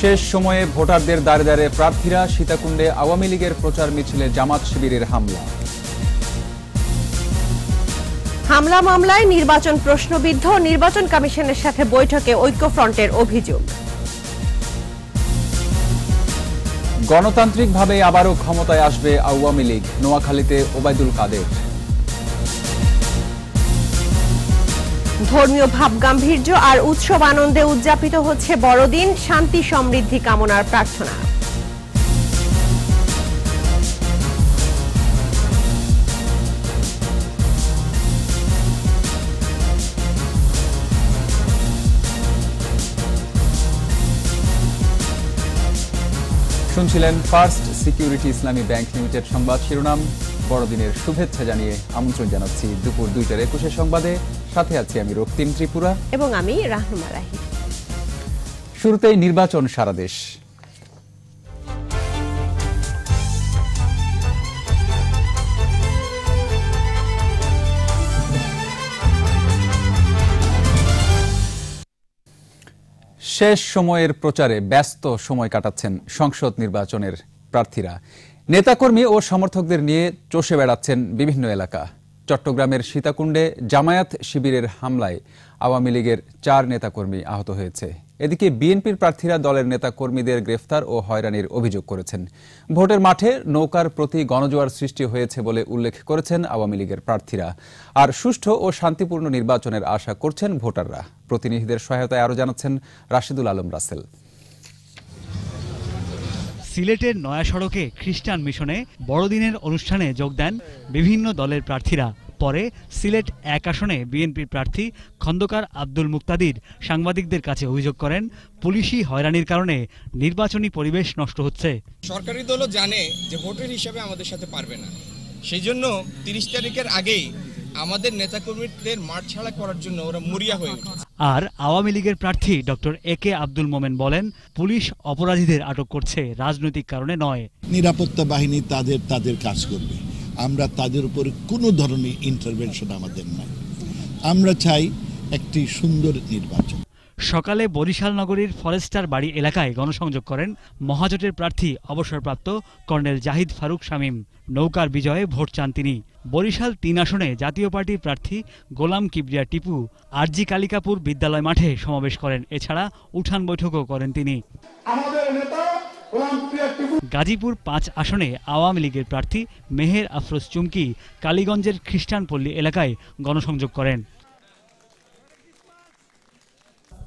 শেষ সময়ে ভোটারদের দাঁড়ে দাঁড়ে প্রার্থীরা সীতাকুণ্ডে আওয়ামী লীগের প্রচার মিছিলে জামাত শিবিরের হামলা। হামলা মামলায় নির্বাচন প্রশ্নবিদ্ধ নির্বাচন কমিশনের সাথে বৈঠকে ঐক্যফ্রন্টের অভিযোগ। গণতান্ত্রিকভাবে আবারও ক্ষমতায় আসবে আওয়ামী লীগ নোয়াখালীতে ওবায়দুল কাদের। ধর্মীয় ভাব গাম্ভীর্য আর উৎসব আনন্দে উদযাপিত হচ্ছে বড়দিন, শান্তি, সমৃদ্ধি কামনার প্রার্থনা। শুনছিলেন first security Islami bank limited সংবাদ শিরোনাম। বড়দিনের শুভেচ্ছা জানিয়ে আমন্ত্রণ জানাচ্ছি দুপুর দুইটার একুশে সংবাদে। সাথে আছি আমি রক্তিম ত্রিপুরা। এবং আমি রাহনুমা রাহি। শুরুতেই নির্বাচন সারা দেশ। শেষ সময়ের প্রচারে ব্যস্ত সময় কাটাচ্ছেন সংসদ নির্বাচনের প্রার্থীরা। নেতাকর্মী ও সমর্থকদের নিয়ে চষে বেড়াচ্ছেন বিভিন্ন এলাকা। চট্টগ্রামের সীতাকুণ্ডে জামায়াত শিবিরের হামলায় আওয়ামী লীগের চার নেতাকর্মী আহত হয়েছে। এদিকে বিএনপির প্রার্থীরা দলের নেতাকর্মীদের গ্রেফতার ও হয়রানির অভিযোগ করেছেন। ভোটের মাঠে নৌকার প্রতি গণজোয়ার সৃষ্টি হয়েছে বলে উল্লেখ করেছেন আওয়ামী লীগের প্রার্থীরা। আর সুষ্ঠু ও শান্তিপূর্ণ নির্বাচনের আশা করছেন ভোটাররা। প্রতিনিধিদের সহায়তায় আরও জানাচ্ছেন রাশিদুল আলম রাসেল। সিলেটের নয়া সড়কে খ্রিস্টান মিশনে বড়দিনের অনুষ্ঠানে যোগ দেন বিভিন্ন দলের প্রার্থীরা। পরে সিলেট এক আসনে বিএনপির প্রার্থী খন্দকার আব্দুল মুক্তাদির সাংবাদিকদের কাছে অভিযোগ করেন, পুলিশি হয়রানির কারণে নির্বাচনী পরিবেশ নষ্ট হচ্ছে। সরকারি দলও জানে যে ভোটের হিসাবে আমাদের সাথে পারবে না। সেই জন্য তিরিশ তারিখের আগেই আমাদের নেতাকর্মীদের মাঠ ছাড়া করার জন্য ওরা মরিয়া হয়ে উঠেছে আর আওয়ামী লীগের প্রার্থী ডক্টর এ কে আব্দুল মোমেন বলেন পুলিশ অপরাধীদের আটক করছে রাজনৈতিক কারণে নয়। নিরাপত্তা বাহিনী তাদের তাদের কাজ করবে। আমরা তাদের উপরে কোনো ধরনের ইন্টারভেনশন আমাদের নাই। আমরা চাই একটি সুন্দর নির্বাচন। সকালে বরিশাল নগরীর ফরেস্টার বাড়ি এলাকায় গণসংযোগ করেন মহাজোটের প্রার্থী অবসরপ্রাপ্ত কর্নেল জাহিদ ফারুক শামীম। নৌকার বিজয়ে ভোট চান তিনি। বরিশাল তিন আসনে জাতীয় পার্টির প্রার্থী গোলাম কিবরিয়া টিপু আরজি কালিকাপুর বিদ্যালয় মাঠে সমাবেশ করেন। এছাড়া উঠান বৈঠকও করেন তিনি। গাজীপুর পাঁচ আসনে আওয়ামী লীগের প্রার্থী মেহের আফরোজ চুমকি কালীগঞ্জের খ্রিস্টানপল্লী এলাকায় গণসংযোগ করেন।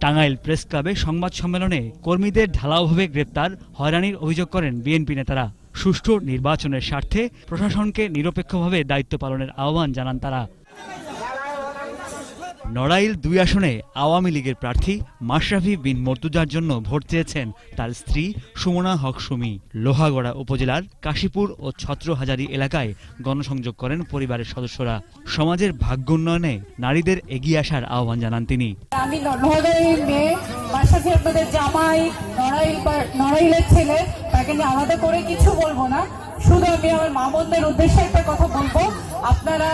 টাঙ্গাইল প্রেস ক্লাবে সংবাদ সম্মেলনে কর্মীদের ঢালাওভাবে গ্রেপ্তার হয়রানির অভিযোগ করেন বিএনপি নেতারা। সুষ্ঠু নির্বাচনের স্বার্থে প্রশাসনকে নিরপেক্ষভাবে দায়িত্ব পালনের আহ্বান জানান তারা। নড়াইল দুই আসনে আওয়ামী লীগের প্রার্থী মাশরাফি বিন মর্তুজার জন্য ভোট চেয়েছেন তার স্ত্রী সুমনা হক সুমি। লোহাগড়া উপজেলার কাশীপুর ও ছত্রহাজারী এলাকায় গণসংযোগ করেন পরিবারের সদস্যরা। সমাজের ভাগ্য উন্নয়নে নারীদের এগিয়ে আসার আহ্বান জানান তিনি। আমি আপনাদের জামাই নড়াইল নড়াইলের ছেলে, তাকে নিয়ে আলাদা করে কিছু বলব না। শুধু আমি আমার মা বোনদের উদ্দেশ্যে একটা কথা বলব। আপনারা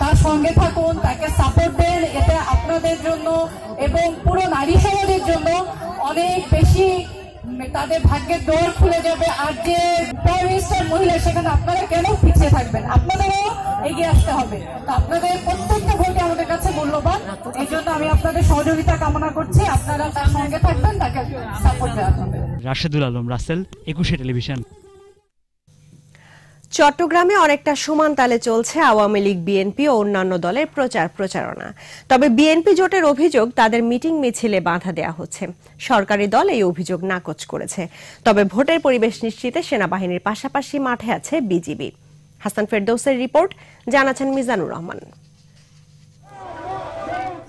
তার সঙ্গে থাকুন, তাকে সাপোর্ট দেন এতে আপনাদের জন্য এবং পুরো নারী সমাজের জন্য অনেক বেশি তাদের ভাগ্যের দোর খুলে যাবে। আর যে প্রাইম মিনিস্টার মহিলা, সেখানে আপনারা কেন পিছিয়ে থাকবেন? আপনাদেরও এগিয়ে আসতে হবে। তো আপনাদের প্রত্যেকটা ভোটে আমাদের কাছে মূল্যবান। এই জন্য আমি আপনাদের সহযোগিতা কামনা করছি। আপনারা তার সঙ্গে থাকবেন, তাকে সাপোর্ট দেওয়া হবে রাশেদুল আলম, রাসেল, একুশে টেলিভিশন। চট্টগ্রামে অনেকটা সমান তালে চলছে আওয়ামী লীগ, বিএনপি ও অন্যান্য দলের প্রচার প্রচারণা। তবে বিএনপি জোটের অভিযোগ তাদের মিটিং মিছিলে বাধা দেওয়া হচ্ছে। সরকারি দল এই অভিযোগ নাকচ করেছে। তবে ভোটের পরিবেশ নিশ্চিতে সেনাবাহিনীর পাশাপাশি মাঠে আছে বিজিবি। হাসান ফেরদৌসের রিপোর্ট, জানাচ্ছেন মিজানুর রহমান।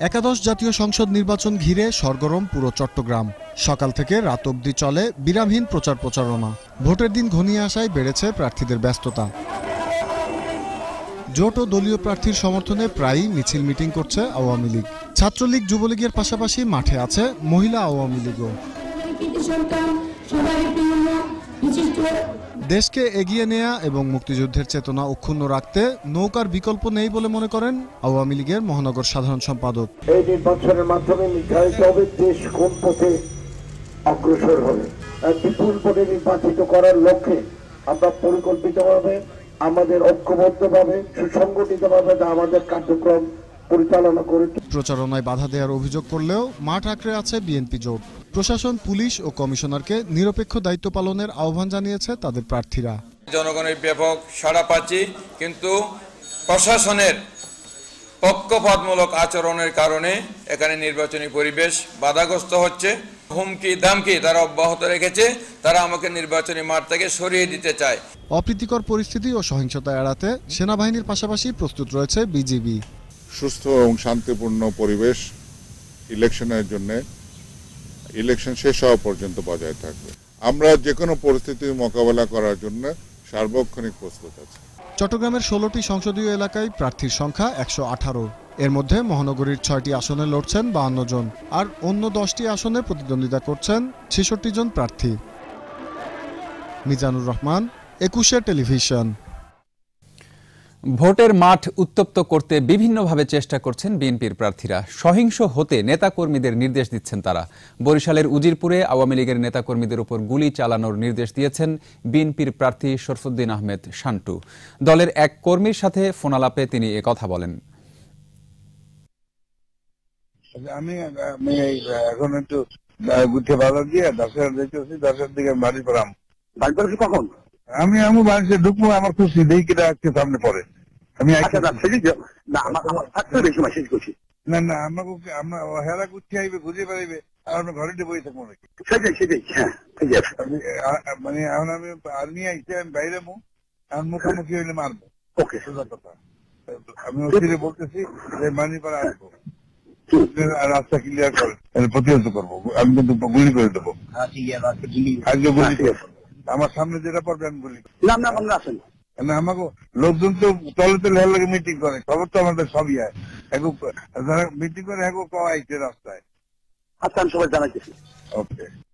একাদশ জাতীয় সংসদ নির্বাচন ঘিরে সরগরম পুরো চট্টগ্রাম। সকাল থেকে রাত অবধি চলে বিরামহীন প্রচার প্রচারণা। ভোটের দিন ঘনিয়ে আসায় বেড়েছে প্রার্থীদের ব্যস্ততা। জোট ও দলীয় প্রার্থীর সমর্থনে প্রায়ই মিছিল মিটিং করছে আওয়ামী লীগ। ছাত্রলীগ যুবলীগের পাশাপাশি মাঠে আছে মহিলা আওয়ামী লীগও। দেশকে এগিয়ে নেয়া এবং মুক্তিযুদ্ধের চেতনা অক্ষুণ্ণ রাখতে নৌকার বিকল্প নেই বলে মনে করেন আওয়ামী লীগের মহানগর সাধারণ সম্পাদক। এই নির্বাচনের মাধ্যমে নির্ধারিত হবে দেশ কোন পথে অগ্রসর হবে। বিপুল ভোটে নির্বাচিত করার লক্ষ্যে আমরা পরিকল্পিতভাবে আমাদের ঐক্যবদ্ধভাবে সুসংগঠিতভাবে আমাদের কার্যক্রম পরিচালনা করে প্রচারণায় বাধা দেওয়ার অভিযোগ করলেও মাঠ আঁকড়ে আছে বিএনপি জোট। প্রশাসন পুলিশ ও কমিশনারকে নিরপেক্ষ দায়িত্ব পালনের আহ্বান জানিয়েছে তাদের প্রার্থীরা। জনগণের ব্যাপক সাড়া পাচ্ছি কিন্তু প্রশাসনের পক্ষপাতমূলক আচরণের কারণে এখানে নির্বাচনী পরিবেশ বাধাগ্রস্ত হচ্ছে। হুমকি দামকি তারা অব্যাহত রেখেছে। তারা আমাকে নির্বাচনী মাঠ থেকে সরিয়ে দিতে চায়। অপ্রীতিকর পরিস্থিতি ও সহিংসতা এড়াতে সেনাবাহিনীর পাশাপাশি প্রস্তুত রয়েছে বিজিবি। সুস্থ এবং শান্তিপূর্ণ পরিবেশ ইলেকশনের জন্য ইলেকশন শেষ হওয়া পর্যন্ত বজায় থাকবে। আমরা যে কোনো পরিস্থিতির মোকাবেলা করার জন্য সার্বক্ষণিক প্রস্তুত আছি। চট্টগ্রামের ষোলোটি সংসদীয় এলাকায় প্রার্থীর সংখ্যা একশো আঠারো। এর মধ্যে মহানগরীর ছয়টি আসনে লড়ছেন বাহান্ন জন, আর অন্য দশটি আসনে প্রতিদ্বন্দ্বিতা করছেন ছেষট্টি জন প্রার্থী। মিজানুর রহমান, একুশে টেলিভিশন। ভোটের মাঠ উত্তপ্ত করতে বিভিন্নভাবে চেষ্টা করছেন বিএনপির প্রার্থীরা। সহিংস হতে নেতাকর্মীদের নির্দেশ দিচ্ছেন তারা। বরিশালের উজিরপুরে আওয়ামী লীগের নেতাকর্মীদের উপর গুলি চালানোর নির্দেশ দিয়েছেন বিএনপির প্রার্থী শরফুদ্দিন আহমেদ শান্টু। দলের এক কর্মীর সাথে ফোনালাপে তিনি কথা বলেন। আমি আমি এই এখন একটু গুছিয়ে ভালো দিয়ে দশের দেখতেছি দশের দিকে বাড়ি পড়াম। বাড়ি পড়েছি কখন? আমি আমি বাড়িতে ঢুকবো আমার খুশি দেখি কিটা আজকে সামনে পড়ে। আমি না না না আমাকে আমরা হেরা গুছিয়ে আইবে ঘুরিয়ে বেড়াইবে আর আমরা ঘরে বই থাকব নাকি? সেটাই সেটাই হ্যাঁ মানে এখন আমি আর্মি আইসে আমি বাইরে মু এখন মুখোমুখি হইলে মারবো। ওকে। সোজা কথা। আমি ওসিরে বলতেছি যে মানি পাড়া আসব। রাস্তা ক্লিয়ার করেন প্রতিহত করব। আমি কিন্তু গুলি করে দেবো। আজকে গুলি। করব। আমার সামনে যেটা পারবে আমি গুলি না না আমাকে লোকজন তো তলে তলে হের লাগে মিটিং করে। খবর তো আমাদের সবই হয়। এখন মিটিং করে এখন কয় রাস্তায়। আচ্ছা আমি সবাই জানাইতেছি। ওকে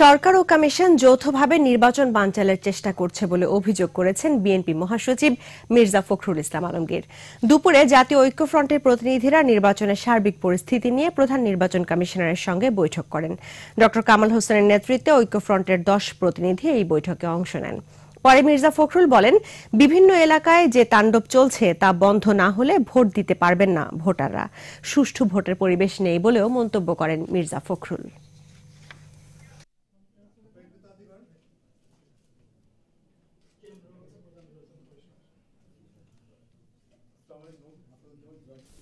সরকার ও কমিশন যৌথভাবে নির্বাচন বানচালের চেষ্টা করছে বলে অভিযোগ করেছেন বিএনপি মহাসচিব মির্জা ফখরুল ইসলাম আলমগীর। দুপুরে জাতীয় ঐক্যফ্রন্টের প্রতিনিধিরা নির্বাচনের সার্বিক পরিস্থিতি নিয়ে প্রধান নির্বাচন কমিশনারের সঙ্গে বৈঠক করেন। ড. কামাল হোসেনের নেতৃত্বে ঐক্যফ্রন্টের দশ প্রতিনিধি এই বৈঠকে অংশ নেন। পরে মির্জা ফখরুল বলেন, বিভিন্ন এলাকায় যে তাণ্ডব চলছে তা বন্ধ না হলে ভোট দিতে পারবেন না ভোটাররা। সুষ্ঠু ভোটের পরিবেশ নেই বলেও মন্তব্য করেন মির্জা ফখরুল।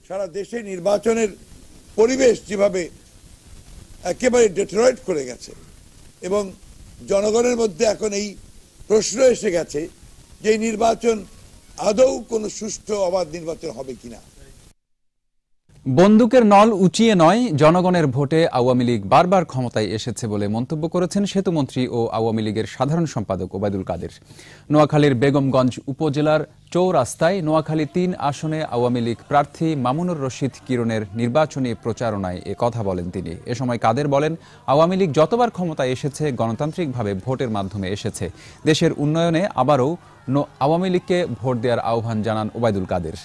সারা দেশে নির্বাচনের পরিবেশ যেভাবে একেবারে ডেট্রয়েড করে গেছে এবং জনগণের মধ্যে এখন এই প্রশ্ন এসে গেছে যে নির্বাচন আদৌ কোনো সুষ্ঠু অবাধ নির্বাচন হবে কিনা। বন্দুকের নল উঁচিয়ে নয়, জনগণের ভোটে আওয়ামী লীগ বারবার ক্ষমতায় এসেছে বলে মন্তব্য করেছেন সেতুমন্ত্রী ও আওয়ামী লীগের সাধারণ সম্পাদক ওবায়দুল কাদের। নোয়াখালীর বেগমগঞ্জ উপজেলার চৌরাস্তায় নোয়াখালী তিন আসনে আওয়ামী লীগ প্রার্থী মামুনুর রশিদ কিরণের নির্বাচনী প্রচারণায় এ কথা বলেন তিনি। এ সময় কাদের বলেন, আওয়ামী লীগ যতবার ক্ষমতায় এসেছে, গণতান্ত্রিকভাবে ভোটের মাধ্যমে এসেছে। দেশের উন্নয়নে আবারও আওয়ামী লীগকে ভোট দেওয়ার আহ্বান জানান ওবায়দুল কাদের।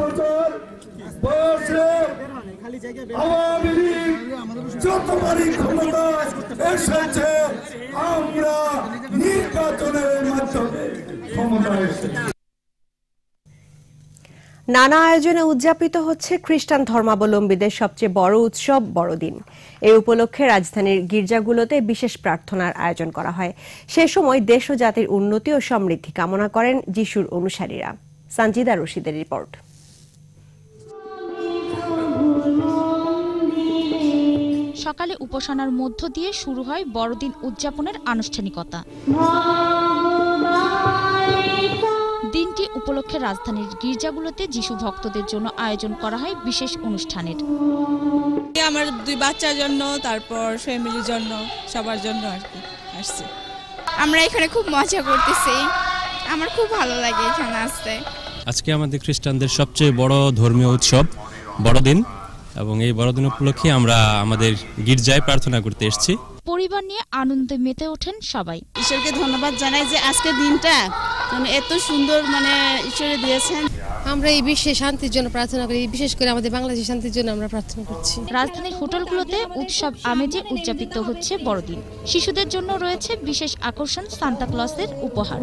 বছর বয়সে আওয়ামী লীগ যতবারই এসেছে, আমরা নির্বাচনের মাধ্যমে নানা আয়োজনে উদযাপিত হচ্ছে খ্রিস্টান ধর্মাবলম্বীদের সবচেয়ে বড় উৎসব বড়দিন। এই উপলক্ষে রাজধানীর গির্জাগুলোতে বিশেষ প্রার্থনার আয়োজন করা হয়। সে সময় দেশ ও জাতির উন্নতি ও সমৃদ্ধি কামনা করেন যিশুর অনুসারীরা। সঞ্জিদা রশিদের রিপোর্ট। সকালে উপাসনার মধ্য দিয়ে শুরু হয় বড়দিন উদযাপনের আনুষ্ঠানিকতা। দিনটি উপলক্ষে রাজধানীর গির্জাগুলোতে যিশু ভক্তদের জন্য আয়োজন করা হয় বিশেষ অনুষ্ঠানের। আমার দুই বাচ্চার জন্য তারপর ফ্যামিলির জন্য সবার জন্য আর কি আসছি। আমরা এখানে খুব মজা করতেছি। আমার খুব ভালো লাগে এখানে আসতে। আজকে আমাদের খ্রিস্টানদের সবচেয়ে বড় ধর্মীয় উৎসব বড়দিন। এবং এই বড়দিন উপলক্ষে আমরা আমাদের গির্জায় প্রার্থনা করতে এসেছি। পরিবার নিয়ে আনন্দে মেতে ওঠেন সবাই। ঈশ্বরকে ধন্যবাদ জানাই যে আজকের দিনটা যেন এত সুন্দর মানে ঈশ্বরে দিয়েছেন। আমরা এই বিশ্বে শান্তির জন্য প্রার্থনা করি বিশেষ করে আমাদের বাংলাদেশের শান্তির জন্য আমরা প্রার্থনা করছি। রাজধানীর হোটেলগুলোতে উৎসব আমেজে উদযাপিত হচ্ছে বড়দিন। শিশুদের জন্য রয়েছে বিশেষ আকর্ষণ সান্তা ক্লসের উপহার।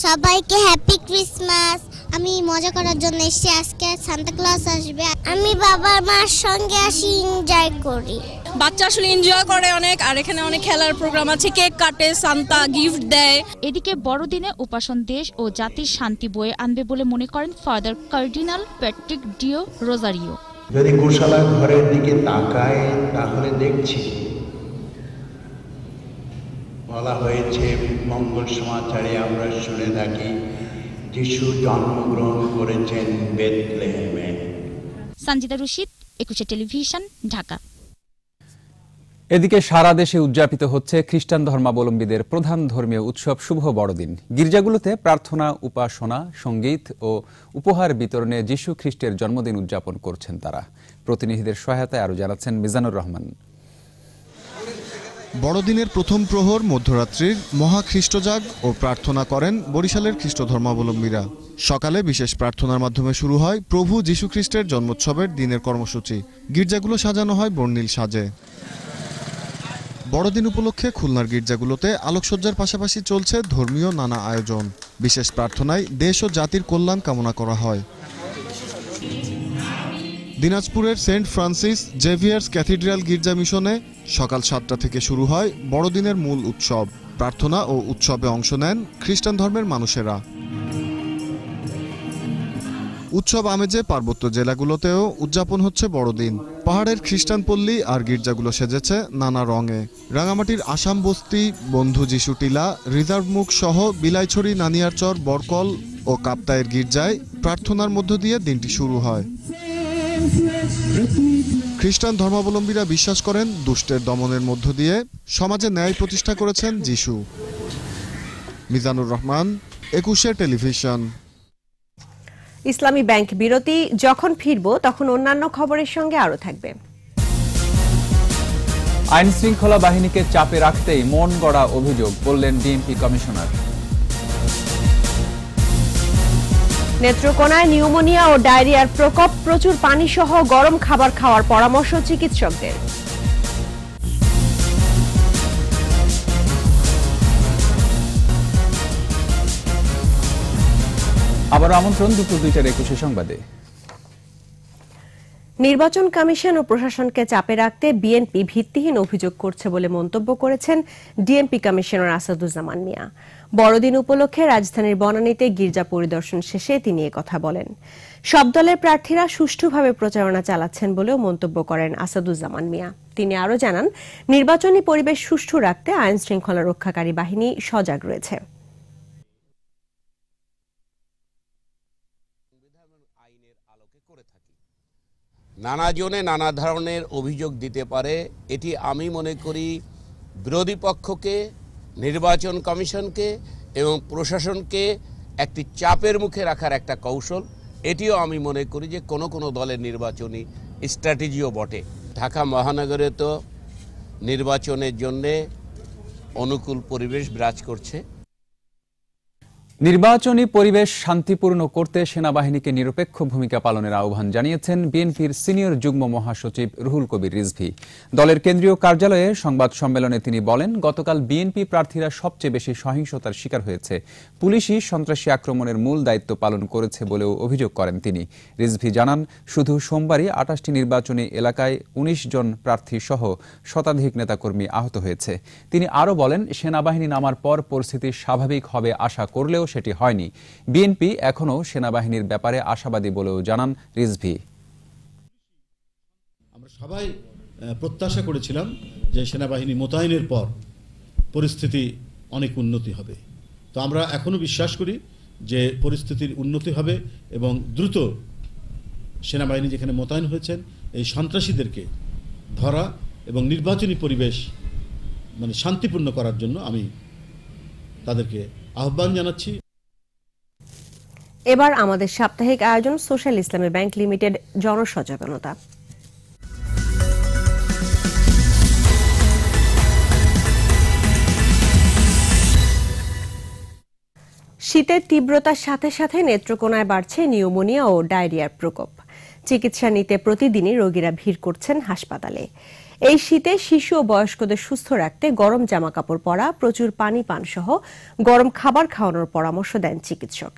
সবাইকে হ্যাপি ক্রিসমাস। আমি মজা করার জন্য এসেছি। আজকে সান্তা ক্লাস আসবে। আমি বাবা মার সঙ্গে আসি এনজয় করি। বাচ্চা আসলে এনজয় করে অনেক আর এখানে অনেক খেলার প্রোগ্রাম আছে। কেক কাটে সান্তা গিফট দেয়। এদিকে বড়দিনে উপাসন দেশ ও জাতির শান্তি বয়ে আনবে বলে মনে করেন father cardinal Patrick deo Rosario. যদি গোশালা ঘরের দিকে তাকায় তাহলে দেখছি বলা হয়েছে মঙ্গল সমাচারে আমরা শুনে থাকি যিশু জন্মগ্রহণ করেছেন বেতলেহেমে। সঞ্জিতা রশিদ একুশে টেলিভিশন ঢাকা। এদিকে সারা দেশে উদযাপিত হচ্ছে খ্রিস্টান ধর্মাবলম্বীদের প্রধান ধর্মীয় উৎসব শুভ বড়দিন। গির্জাগুলোতে প্রার্থনা উপাসনা সংগীত ও উপহার বিতরণে যীশু খ্রিস্টের জন্মদিন উদযাপন করছেন তারা। প্রতিনিধিদের সহায়তায় আরও জানাচ্ছেন মিজানুর রহমান। বড়দিনের প্রথম প্রহর মধ্যরাত্রির মহাখ্রিস্টজাগ ও প্রার্থনা করেন বরিশালের খ্রিস্ট ধর্মাবলম্বীরা সকালে বিশেষ প্রার্থনার মাধ্যমে শুরু হয় প্রভু যীশুখ্রিস্টের জন্মোৎসবের দিনের কর্মসূচি। গির্জাগুলো সাজানো হয় বর্ণিল সাজে। বড়দিন উপলক্ষে খুলনার গির্জাগুলোতে আলোকসজ্জার পাশাপাশি চলছে ধর্মীয় নানা আয়োজন। বিশেষ প্রার্থনায় দেশ ও জাতির কল্যাণ কামনা করা হয়। দিনাজপুরের সেন্ট ফ্রান্সিস জেভিয়ার্স ক্যাথিড্রাল গির্জা মিশনে সকাল সাতটা থেকে শুরু হয় বড়দিনের মূল উৎসব। প্রার্থনা ও উৎসবে অংশ নেন খ্রিস্টান ধর্মের মানুষেরা। উৎসব আমেজে পার্বত্য জেলাগুলোতেও উদযাপন হচ্ছে বড়দিন। পাহাড়ের খ্রিস্টান পল্লী আর গির্জাগুলো সেজেছে নানা রঙে। রাঙামাটির আসাম বস্তি, বন্ধু যিশু টিলা, রিজার্ভ মুখ সহ বিলাইছড়ি নানিয়ারচর বরকল ও কাপ্তায়ের গির্জায় প্রার্থনার মধ্য দিয়ে দিনটি শুরু হয়। খ্রিস্টান ধর্মাবলম্বীরা বিশ্বাস করেন দুষ্টের দমনের মধ্য দিয়ে সমাজে ন্যায় প্রতিষ্ঠা করেছেন যিশু। মিজানুর রহমান একুশে টেলিভিশন। ইসলামী ব্যাংক বিরতি যখন ফিরব তখন অন্যান্য খবরের সঙ্গে আরও থাকবে। আইন শৃঙ্খলা বাহিনীকে চাপে রাখতেই মন গড়া অভিযোগ বললেন ডিএমপি কমিশনার। নেত্রকোনায় নিউমোনিয়া ও ডায়রিয়ার প্রকোপ, প্রচুর পানি সহ গরম খাবার খাওয়ার পরামর্শ চিকিৎসকদের। আবার আমন্ত্রণ, দুপুর দুইটার একুশে সংবাদে। নির্বাচন কমিশন ও প্রশাসনকে চাপে রাখতে বিএনপি ভিত্তিহীন অভিযোগ করছে বলে মন্তব্য করেছেন ডিএমপি কমিশনার আসাদুজ্জামান মিয়া। বড়দিন উপলক্ষে রাজধানীর বনানীতে গির্জা পরিদর্শন শেষে তিনি কথা বলেন। সব দলের প্রার্থীরা সুষ্ঠুভাবে প্রচারণা চালাচ্ছেন বলেও মন্তব্য করেন আসাদুজ্জামান মিয়া। তিনি আরও জানান, নির্বাচনী পরিবেশ সুষ্ঠু রাখতে আইন শৃঙ্খলা রক্ষাকারী বাহিনী সজাগ রয়েছে। নানা জনে নানা ধরনের অভিযোগ দিতে পারে। এটি আমি মনে করি বিরোধী পক্ষকে, নির্বাচন কমিশনকে এবং প্রশাসনকে একটি চাপের মুখে রাখার একটা কৌশল। এটিও আমি মনে করি যে কোনো কোনো দলের নির্বাচনী স্ট্র্যাটেজিও বটে। ঢাকা মহানগরে তো নির্বাচনের জন্যে অনুকূল পরিবেশ বিরাজ করছে। নির্বাচনী পরিবেশ শান্তিপূর্ণ করতে সেনাবাহিনীকে নিরপেক্ষ ভূমিকা পালনের আহ্বান জানিয়েছেন বিএনপির সিনিয়র যুগ্ম মহাসচিব রুহুল কবির রিজভি। দলের কেন্দ্রীয় কার্যালয়ে সংবাদ সম্মেলনে তিনি বলেন, গতকাল বিএনপি প্রার্থীরা সবচেয়ে বেশি সহিংসতার শিকার হয়েছে। পুলিশই সন্ত্রাসী আক্রমণের মূল দায়িত্ব পালন করেছে বলেও অভিযোগ করেন তিনি। রিজভি জানান, শুধু সোমবারই আটাশটি নির্বাচনী এলাকায় ১৯ জন প্রার্থী সহ শতাধিক নেতাকর্মী আহত হয়েছে। তিনি আরও বলেন, সেনাবাহিনী নামার পর পরিস্থিতি স্বাভাবিক হবে আশা করলেও সেটি হয়নি। বিএনপি এখনও সেনাবাহিনীর ব্যাপারে আশাবাদী বলেও জানান রিজভি। আমরা সবাই প্রত্যাশা করেছিলাম যে সেনাবাহিনী মোতায়েনের পর পরিস্থিতি অনেক উন্নতি হবে। তো আমরা এখনও বিশ্বাস করি যে পরিস্থিতির উন্নতি হবে এবং দ্রুত সেনাবাহিনী যেখানে মোতায়েন হয়েছেন, এই সন্ত্রাসীদেরকে ধরা এবং নির্বাচনী পরিবেশ মানে শান্তিপূর্ণ করার জন্য আমি তাদেরকে আহ্বান জানাচ্ছি। এবার আমাদের সাপ্তাহিক আয়োজন সোশ্যাল ইসলামী ব্যাংক লিমিটেড জনসচেতনতা। শীতের তীব্রতার সাথে সাথে নেত্রকোনায় বাড়ছে নিউমোনিয়া ও ডায়রিয়ার প্রকোপ। চিকিৎসা নিতে প্রতিদিনই রোগীরা ভিড় করছেন হাসপাতালে। এই শীতে শিশু ও বয়স্কদের সুস্থ রাখতে গরম জামা কাপড় পরা, প্রচুর পানি পান সহ গরম খাবার খাওয়ানোর পরামর্শ দেন চিকিৎসক।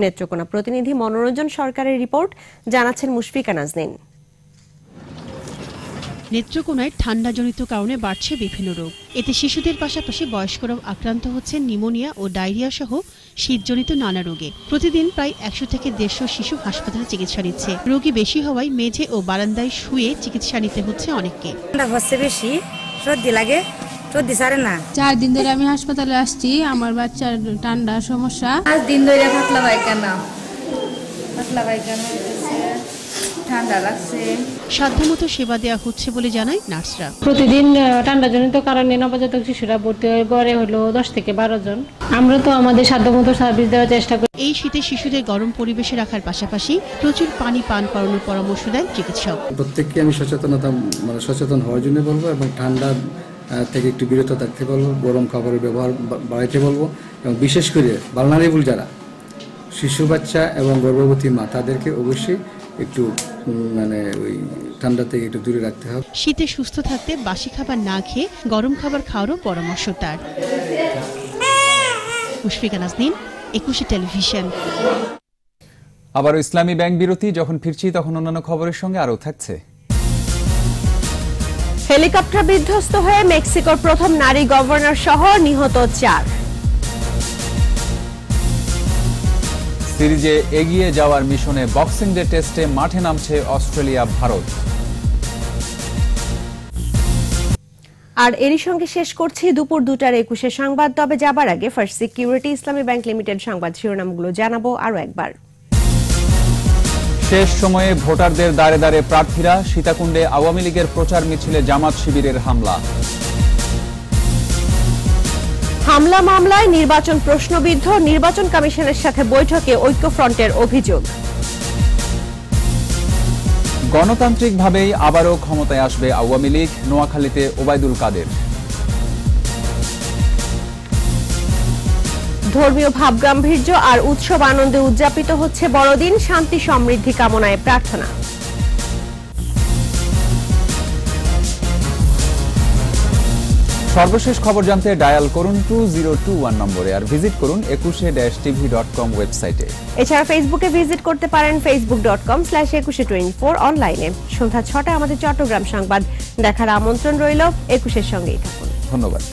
নেত্রকোনা প্রতিনিধি মনোরঞ্জন সরকারের রিপোর্ট জানাচ্ছেন মুশফিকা নাজনীন। নেত্রকোনায় ঠান্ডাজনিত কারণে বাড়ছে বিভিন্ন রোগ। এতে শিশুদের পাশাপাশি বয়স্করাও আক্রান্ত হচ্ছেন নিউমোনিয়া ও ডায়রিয়া সহ শীতজনিত নানা রোগে। প্রতিদিন প্রায় একশো থেকে দেড়শো শিশু হাসপাতালে চিকিৎসা নিচ্ছে। রোগী বেশি হওয়ায় মেঝে ও বারান্দায় শুয়ে চিকিৎসা নিতে হচ্ছে অনেককে। ঠান্ডা হচ্ছে বেশি সর্দি লাগে। সর্দি সারে না? চার দিন ধরে আমি হাসপাতালে আসছি আমার বাচ্চার ঠান্ডা সমস্যা। পাঁচ দিন ধরে পাতলা পায়খানা। পাতলা পায়খানা ঠান্ডা লাগছে। সাধ্যমতো সেবা দেওয়া হচ্ছে বলে জানায় নার্সরা। প্রতিদিন ঠান্ডাজনিত কারণে নবজাতক শিশুরা ভর্তি হয়ে গড়ে হলো দশ থেকে বারো জন। আমরা তো আমাদের সাধ্যমতো সার্ভিস দেওয়ার চেষ্টা করি। এই শীতে শিশুদের গরম পরিবেশে রাখার পাশাপাশি প্রচুর পানি পান করানোর পরামর্শ দেন চিকিৎসক। প্রত্যেককে আমি সচেতনতা মানে সচেতন হওয়ার জন্য বলব এবং ঠান্ডা থেকে একটু বিরত থাকতে বলব গরম খাবারের ব্যবহার বাড়াইতে বলব এবং বিশেষ করে বালনারেবুল যারা শিশু বাচ্চা এবং গর্ভবতী মা তাদেরকে অবশ্যই একটু মানে ওই ঠান্ডা থেকে একটু দূরে রাখতে হবে। শীতে সুস্থ থাকতে বাসি খাবার না খেয়ে গরম খাবার খাওয়ারও পরামর্শ তার। মুশফিকা নাজনীন একুশে টেলিভিশন। আবারও ইসলামী ব্যাংক বিরতি যখন ফিরছি তখন অন্যান্য খবরের সঙ্গে আরও থাকছে। হেলিকপ্টার বিধ্বস্ত হয়ে মেক্সিকোর প্রথম নারী গভর্নর সহ নিহত চার। সিরিজে এগিয়ে যাওয়ার মিশনে বক্সিং ডে টেস্টে মাঠে নামছে অস্ট্রেলিয়া ভারত। আর এরই সঙ্গে শেষ করছি দুপুর দুটার একুশে সংবাদ। তবে যাবার আগে first security Islami bank limited সংবাদ শিরোনামগুলো জানাব আরও একবার। শেষ সময়ে ভোটারদের দাঁড়ে দাঁড়ে প্রার্থীরা সীতাকুণ্ডে আওয়ামী লীগের প্রচার মিছিলে জামাত শিবিরের হামলা। হামলা মামলায় নির্বাচন প্রশ্নবিদ্ধ নির্বাচন কমিশনের সাথে বৈঠকে ঐক্যফ্রন্টের অভিযোগ। গণতান্ত্রিকভাবেই আবারও ক্ষমতায় আসবে আওয়ামী লীগ নোয়াখালীতে ওবায়দুল কাদের। ধর্মীয় ভাবগাম্ভীর্য আর উৎসব আনন্দে উদযাপিত হচ্ছে বড়দিন শান্তি সমৃদ্ধি কামনায় প্রার্থনা। সর্বশেষ খবর জানতে ডায়াল করুন টু জিরো টু ওয়ান নম্বরে আর ভিজিট করুন একুশে ড্যাশ টিভি ডট কম ওয়েবসাইটে। এছাড়া ফেসবুকে ভিজিট করতে পারেন Facebook dot com slash Ekushey twenty four অনলাইনে। সন্ধ্যা ছটায় আমাদের চট্টগ্রাম সংবাদ দেখার আমন্ত্রণ রইল। একুশের সঙ্গেই থাকুন। ধন্যবাদ।